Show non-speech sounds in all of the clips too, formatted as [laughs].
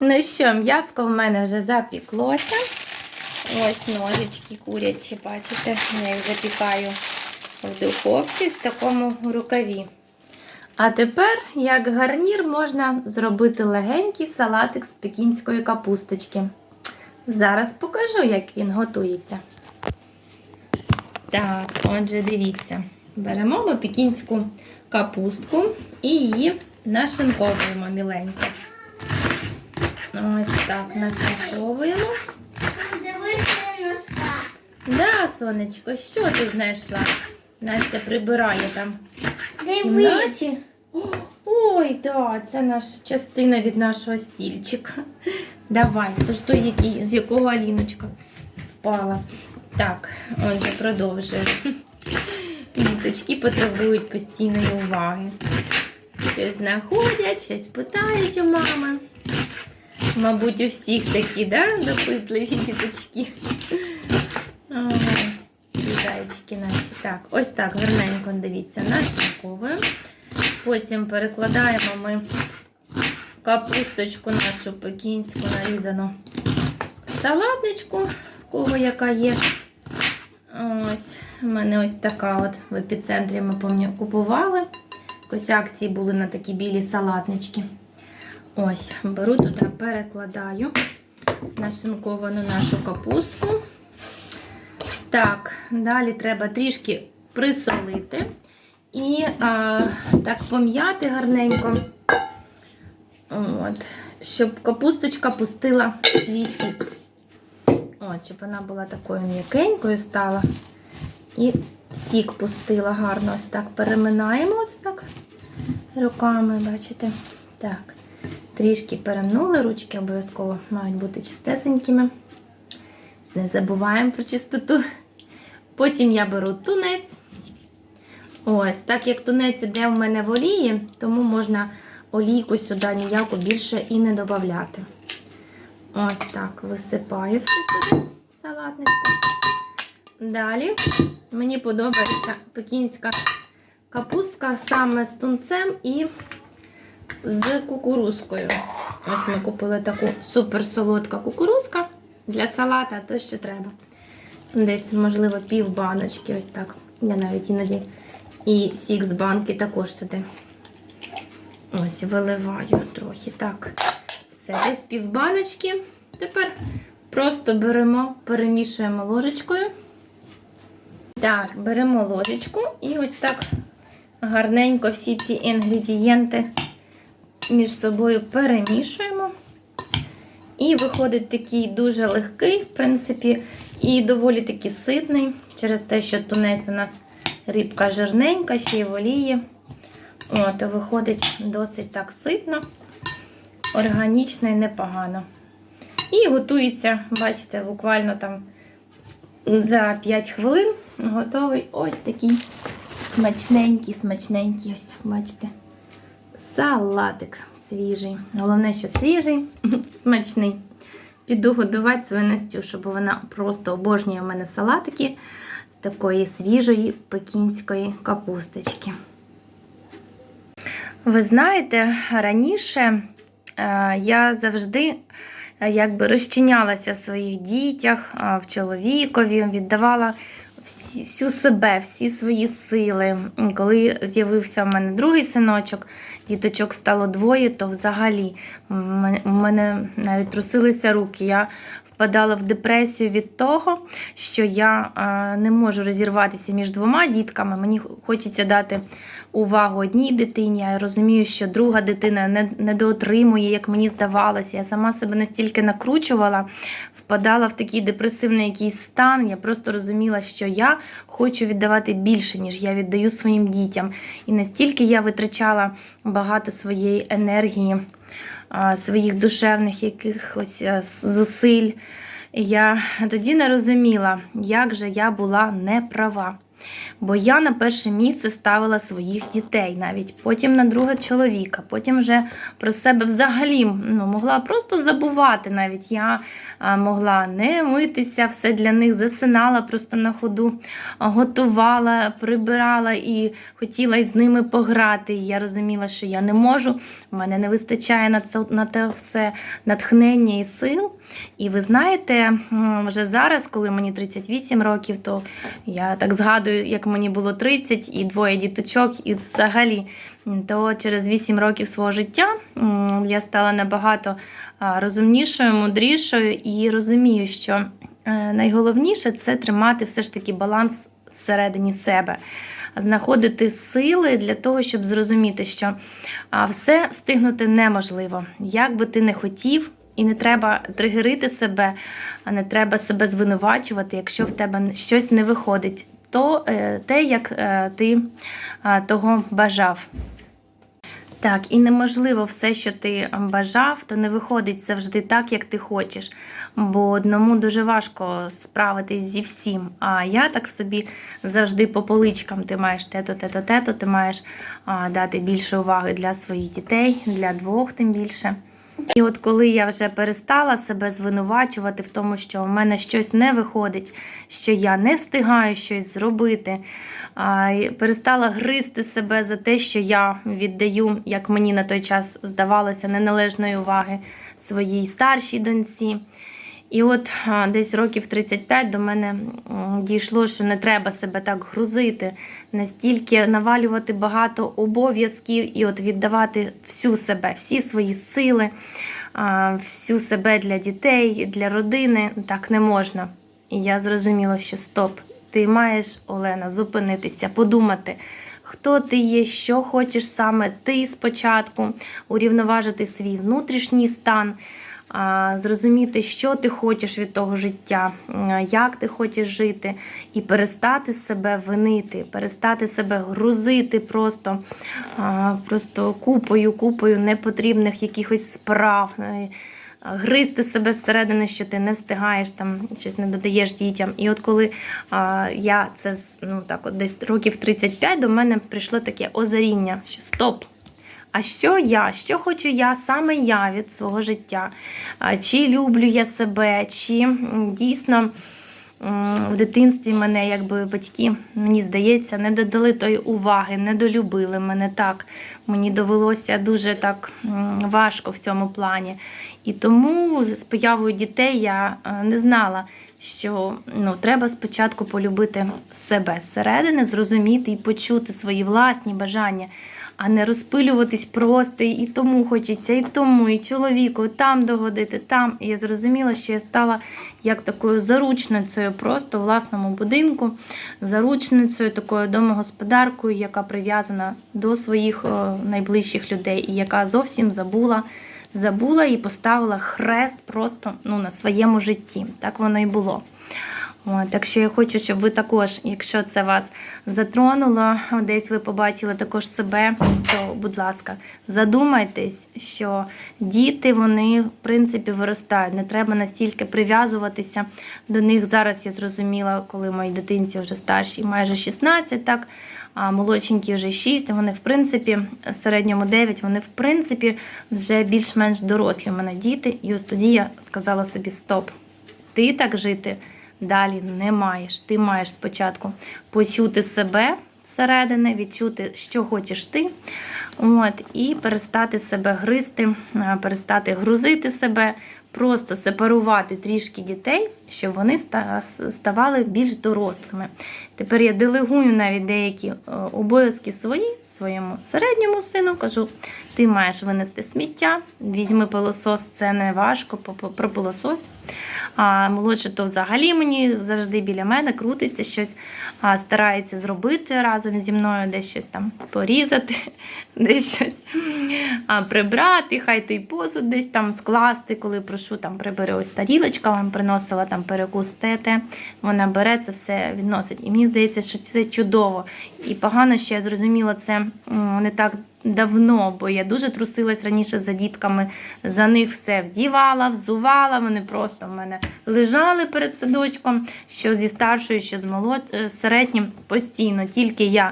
Ну що, м'яско в мене вже запіклося. Ось ножички курячі, бачите, я їх запікаю в духовці в такому рукаві. А тепер, як гарнір, можна зробити легенький салатик з пекінської капусточки. Зараз покажу, як він готується. Так, отже, дивіться. Беремо ми пекінську капустку і її нашинковуємо міленько. Ось так нашинковуємо. Дивися на носка. Да, сонечко, що ти знайшла? Настя прибирає там Дивись. Ой, да, це наша частина від нашого стільчика. Давай, то ж той, який, з якого Аліночка впала. Так, отже, продовжуємо. Діточки потребують постійної уваги. Щось знаходять, щось питають у мами. Мабуть, у всіх такі, да, допитливі діточки. Зайчики наші. Так, ось так, гарненько, дивіться, нашинковуємо. Потім перекладаємо ми капусточку нашу пекінську нарізану салатничку, в кого яка є. Ось, у мене ось така от в епіцентрі ми пам'ятаю, купували. Якось акції були на такі білі салатнички. Ось, беру туди, перекладаю нашинковану нашу капустку. Так, далі треба трішки присолити і а, так пом'яти гарненько, От, щоб капусточка пустила свій сік. От, щоб вона була такою м'якенькою стала. І сік пустила гарно. Ось так переминаємо ось так руками, бачите? Так. Трішки перемнули, ручки обов'язково мають бути чистесенькими. Не забуваємо про чистоту. Потім я беру тунець. Ось, так як тунець іде в мене в олії, тому можна олійку сюди ніяку більше і не додати. Ось так висипаю все сюди салатничку. Далі мені подобається пекінська капустка саме з тунцем і з кукурузкою. Ось ми купили таку суперсолодка кукурузка для салата, то що треба. Десь, можливо, пів баночки, ось так. Я навіть іноді і сік з банки також сюди. Ось, виливаю трохи. Так. Все, десь пів баночки. Тепер просто беремо, перемішуємо ложечкою. Так, беремо ложечку і ось так гарненько всі ці інгредієнти між собою перемішуємо. І виходить такий дуже легкий, в принципі, і доволі таки ситний, через те, що тунець у нас рибка жирненька, ще й в олії. От, виходить досить так ситно, органічно і непогано. І готується, бачите, буквально там за 5 хвилин готовий ось такий смачненький, смачненький, ось, бачите, салатик свіжий. Головне, що свіжий, [laughs] смачний. Піду годувати свою Настюшу, бо вона просто обожнює в мене салатики з такої свіжої пекінської капусточки. Ви знаєте, раніше е, я завжди е, якби розчинялася в своїх дітях, е, в чоловікові, віддавала всю себе, всі свої сили. Коли з'явився в мене другий синочок, діточок стало двоє, то взагалі у мене навіть трусилися руки. Я впадала в депресію від того, що я не можу розірватися між двома дітками. Мені хочеться дати увагу одній дитині. Я розумію, що друга дитина не, не доотримує, як мені здавалося. Я сама себе настільки накручувала, впадала в такий депресивний якийсь стан. Я просто розуміла, що я хочу віддавати більше, ніж я віддаю своїм дітям. І настільки я витрачала своєї енергії, своїх душевних якихось а, зусиль. Я тоді не розуміла, як же я була неправа. Бо я на перше місце ставила своїх дітей навіть, потім на друге чоловіка, потім вже про себе взагалі ну, могла просто забувати. Навіть я могла не митися, все для них засинала просто на ходу, готувала, прибирала і хотіла із ними пограти. І я розуміла, що я не можу, в мене не вистачає на це на те все натхнення і сил. І ви знаєте, вже зараз, коли мені 38 років, то я так згадую, як мені було 30 і двоє діточок, і взагалі, то через 8 років свого життя я стала набагато розумнішою, мудрішою і розумію, що е, найголовніше це тримати все ж таки баланс всередині себе. Знаходити сили для того, щоб зрозуміти, що все встигнути неможливо. Як би ти не хотів, і не треба тригерити себе, а не треба себе звинувачувати, якщо в тебе щось не виходить, то е, те, як е, ти е, того бажав. Так, і неможливо все, що ти бажав, то не виходить завжди так, як ти хочеш. Бо одному дуже важко справитись зі всім. А я так собі завжди по поличкам ти маєш тето, тето, тето, ти маєш дати більше уваги для своїх дітей, для двох тим більше. І от коли я вже перестала себе звинувачувати в тому, що в мене щось не виходить, що я не встигаю щось зробити, перестала гризти себе за те, що я віддаю, як мені на той час здавалося, неналежної уваги своїй старшій доньці. І от десь років 35 до мене дійшло, що не треба себе так грузити, настільки навалювати багато обов'язків і от віддавати всю себе, всі свої сили, всю себе для дітей, для родини. Так не можна. І я зрозуміла, що стоп, ти маєш, Олена, зупинитися, подумати. Хто ти є, що хочеш саме ти спочатку, урівноважити свій внутрішній стан, зрозуміти, що ти хочеш від того життя, як ти хочеш жити, і перестати себе винити, перестати себе грузити просто, просто купою, купою непотрібних якихось справ. е, Гризти себе зсередини, що ти не встигаєш там щось не додаєш дітям. І от коли я це ну так, от десь років 35 до мене прийшло таке озаріння, що стоп. А що я? Що хочу я, саме я від свого життя? Чи люблю я себе, чи дійсно в дитинстві мене, якби батьки, мені здається, не додали тої уваги, не долюбили мене так. Мені довелося дуже так важко в цьому плані. І тому з появою дітей я е, не знала, що ну, треба спочатку полюбити себе зсередини, зрозуміти і почути свої власні бажання, а не розпилюватись просто і тому хочеться, і тому, і чоловіку, там догодити, там. І я зрозуміла, що я стала як такою заручницею просто в власному будинку, заручницею, такою домогосподаркою, яка прив'язана до своїх найближчих людей і яка зовсім забула забула і поставила хрест просто ну, на своєму житті. Так воно і було. От, так що я хочу, щоб ви також, якщо це вас затронуло, десь ви побачили також себе, то, будь ласка, задумайтесь, що діти, вони, в принципі, виростають. Не треба настільки прив'язуватися до них. Зараз я зрозуміла, коли мої дитинці вже старші, майже 16, так, а молодшенькі вже 6, вони, в принципі, в середньому 9, вони, в принципі, вже більш-менш дорослі. У мене діти. І ось тоді я сказала собі: стоп, ти так жити далі не маєш. Ти маєш спочатку почути себе зсередини, відчути, що хочеш ти. От, і перестати себе гризти, перестати грузити себе, просто сепарувати трішки дітей, щоб вони ставали більш дорослими. Тепер я делегую навіть деякі е, обов'язки свої своєму середньому сину. Кажу, ти маєш винести сміття, візьми пилосос, це не важко, по- А молодший то взагалі мені завжди біля мене крутиться, щось а, старається зробити разом зі мною, десь щось там порізати, [laughs] десь щось а, прибрати, хай той посуд десь там скласти, коли прошу там прибери ось тарілочка, вам приносила там перекус вона бере це все відносить. І мені здається, що це чудово. І погано, що я зрозуміла це не так давно, бо я дуже трусилась раніше за дітками. За них все вдівала, взувала. Вони просто в мене лежали перед садочком, що зі старшою, що з молод... е, середнім постійно. Тільки я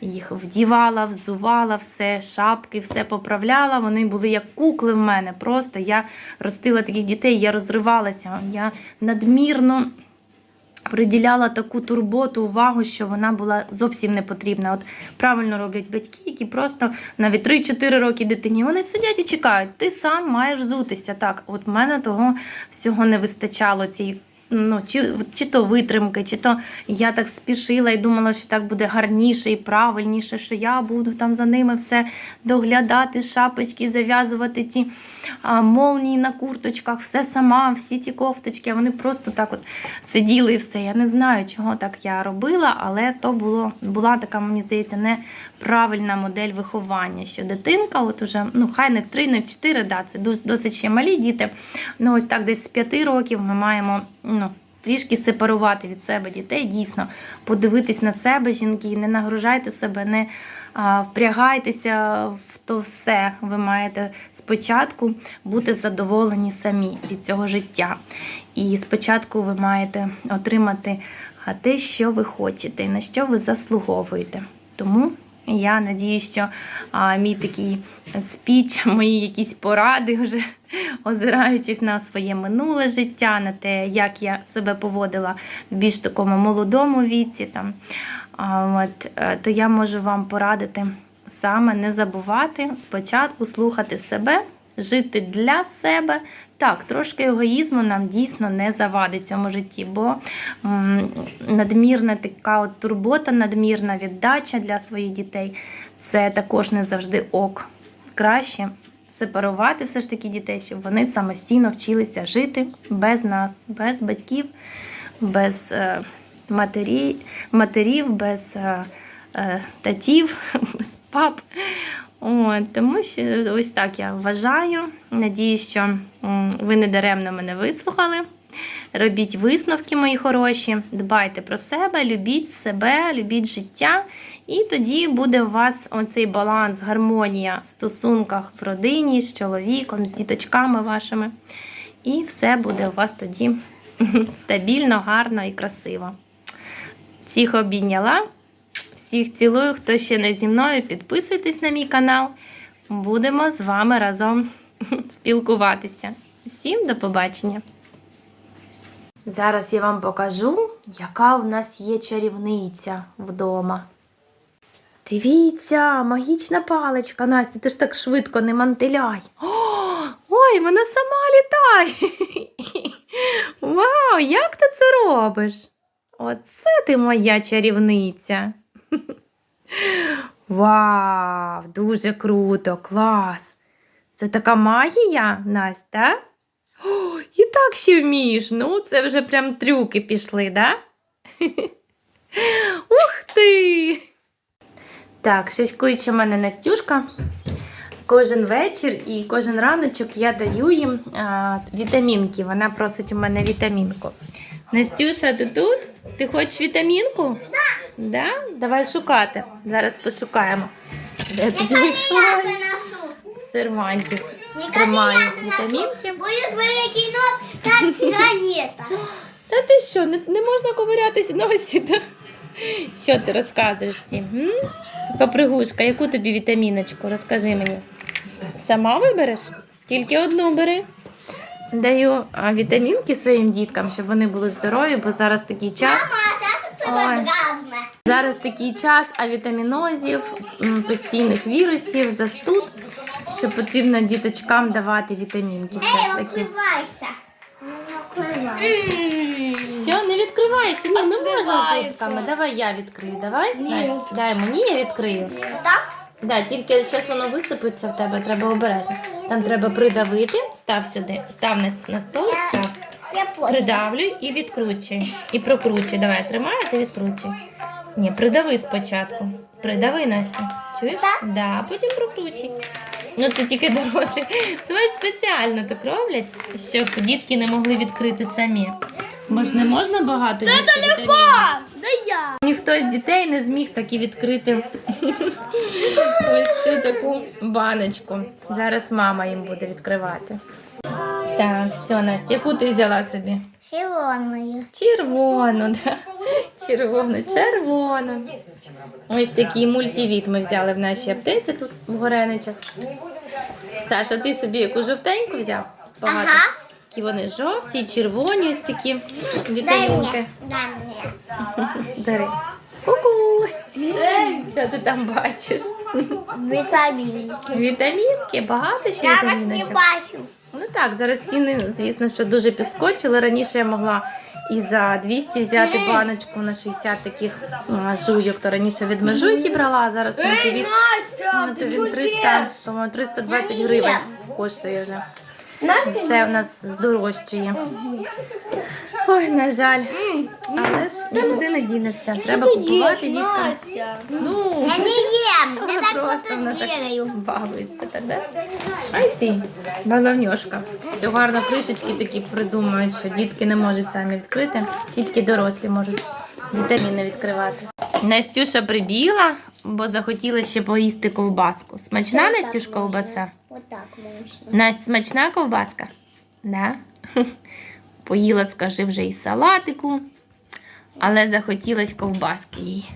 їх вдівала, взувала, все, шапки, все поправляла. Вони були як кукли в мене. Просто я ростила таких дітей, я розривалася. Я надмірно приділяла таку турботу, увагу, що вона була зовсім не потрібна. От правильно роблять батьки, які просто навіть 3-4 роки дитині вони сидять і чекають. Ти сам маєш взутися. Так, от мене того всього не вистачало. Цій, ну, чи, чи то витримки, чи то я так спішила і думала, що так буде гарніше і правильніше, що я буду там за ними все доглядати, шапочки, зав'язувати ті а, молнії на курточках, все сама, всі ті кофточки. Вони просто так от сиділи і все. Я не знаю, чого так я робила, але то було, була така, мені здається, неправильна модель виховання. Що дитинка, от уже, ну хай не в 3, не в 4, да, це дос- досить ще малі діти. Ну ось так десь з 5 років ми маємо ну, трішки сепарувати від себе дітей, дійсно, подивитись на себе, жінки, не нагружайте себе, не а, впрягайтеся в то все. Ви маєте спочатку бути задоволені самі від цього життя. І спочатку ви маєте отримати те, що ви хочете, і на що ви заслуговуєте. Тому я надію, що а, мій такий спіч, [laughs] мої якісь поради, вже озираючись на своє минуле життя, на те, як я себе поводила в більш такому молодому віці, там, а, от, е, то я можу вам порадити саме не забувати спочатку слухати себе, жити для себе. Так, трошки егоїзму нам дійсно не завадить цьому житті, бо надмірна така от турбота, надмірна віддача для своїх дітей це також не завжди ок. Краще сепарувати все ж таки дітей, щоб вони самостійно вчилися жити без нас, без батьків, без е, матері, матерів, без е, е, татів, [laughs] без пап. От, тому що ось так я вважаю. Надію, що ви не даремно мене вислухали. Робіть висновки, мої хороші, дбайте про себе, любіть себе, любіть життя. І тоді буде у вас оцей баланс, гармонія в стосунках в родині з чоловіком, з діточками вашими. І все буде у вас тоді [laughs] стабільно, гарно і красиво. Всіх обійняла. Всіх цілую, хто ще не зі мною, підписуйтесь на мій канал. Будемо з вами разом [laughs] спілкуватися. Всім до побачення! Зараз я вам покажу, яка в нас є чарівниця вдома. Дивіться, магічна паличка. Настя, ти ж так швидко не мантиляй. О, ой, вона сама літає. [laughs] Вау, як ти це робиш? Оце ти моя чарівниця. Вау, дуже круто, клас. Це така магія, Настя? О, і так ще вмієш. Ну, це вже прям трюки пішли, да? [laughs] Ух ти! Так, щось кличе мене Настюшка. Кожен вечір і кожен раночок я даю їм а, вітамінки. Вона просить у мене вітамінку. Настюша, ти тут? Ти хочеш вітамінку? Да. Да? Давай шукати. Зараз пошукаємо. Де тут Я їх це ношу. в серванті? Яка Тримаю вітамінки. Буде великий нос, як [laughs] гранета. Та ти що, не, не можна ковирятися носі? Та? Що ти розказуєш всім? Попригушка, яку тобі вітаміночку? Розкажи мені. Сама вибереш? Тільки одну бери. Даю вітамінки своїм діткам, щоб вони були здорові, бо зараз такий час. Мама, часом тебе Ой. дразне. Зараз такий час авітамінозів, постійних вірусів, застуд, що потрібно діточкам давати вітамінки. Все ж таки. відкривайся. Не. Відкривається? Ні, не можна Відкривається. зубками. Давай я відкрию. Давай. Настя, дай мені, я відкрию. Так? Да, тільки зараз воно висипеться в тебе, треба обережно. Там треба придавити, став сюди, став на, на столик, став. Я. Придавлюй і відкручуй. І прокручуй. Давай, тримай, а ти відкручуй. Ні, придави спочатку. Придави, Настя. Чуєш? Так. Да, потім прокручуй. Ну, це тільки дорослі. Це ж спеціально так роблять, щоб дітки не могли відкрити самі. Бо ж не можна багато. Це Легко! Я. Ніхто з дітей не зміг таки відкрити ось цю таку баночку. Зараз мама їм буде відкривати. Так, все, Настя, яку ти взяла собі? Червоною. Червону, да. Червону, червону. Ось такий мультивіт ми взяли в нашій аптеці тут в Гореничах. Саша, ти собі яку жовтеньку взяв? Багато. Ага. Такі вони жовті, червоні, ось такі вітамінки. Дай мне. [laughs] Дари. Ку-ку. Що ти там бачиш? Витаминки. Вітамінки, багато ще Я вас не вітаміночок. бачу. Ну так, зараз ціни, звісно, що дуже підскочили. Раніше я могла і за 200 взяти баночку на 60 таких а, жуйок, то раніше від межуйки брала, а зараз на від ну, то він 300, по-моєму, 320 гривень коштує вже. Все в нас здорожчує. Ой, на жаль. Але ж нікуди не дінешся. Треба купувати діткам. Ну, Я не ем. Я так просто вона так делаю. балується тоді. Ай ти, баловньошка. То гарно кришечки такі придумують, що дітки не можуть самі відкрити, тільки дорослі можуть вітаміни відкривати. Настюша прибігла, бо захотіла ще поїсти ковбаску. Смачна Настюш ковбаса? Вот так можно. Настя, смачна ковбаска? Да? [laughs] Поїла, скажи, вже і салатику, але захотілось ковбаски їй.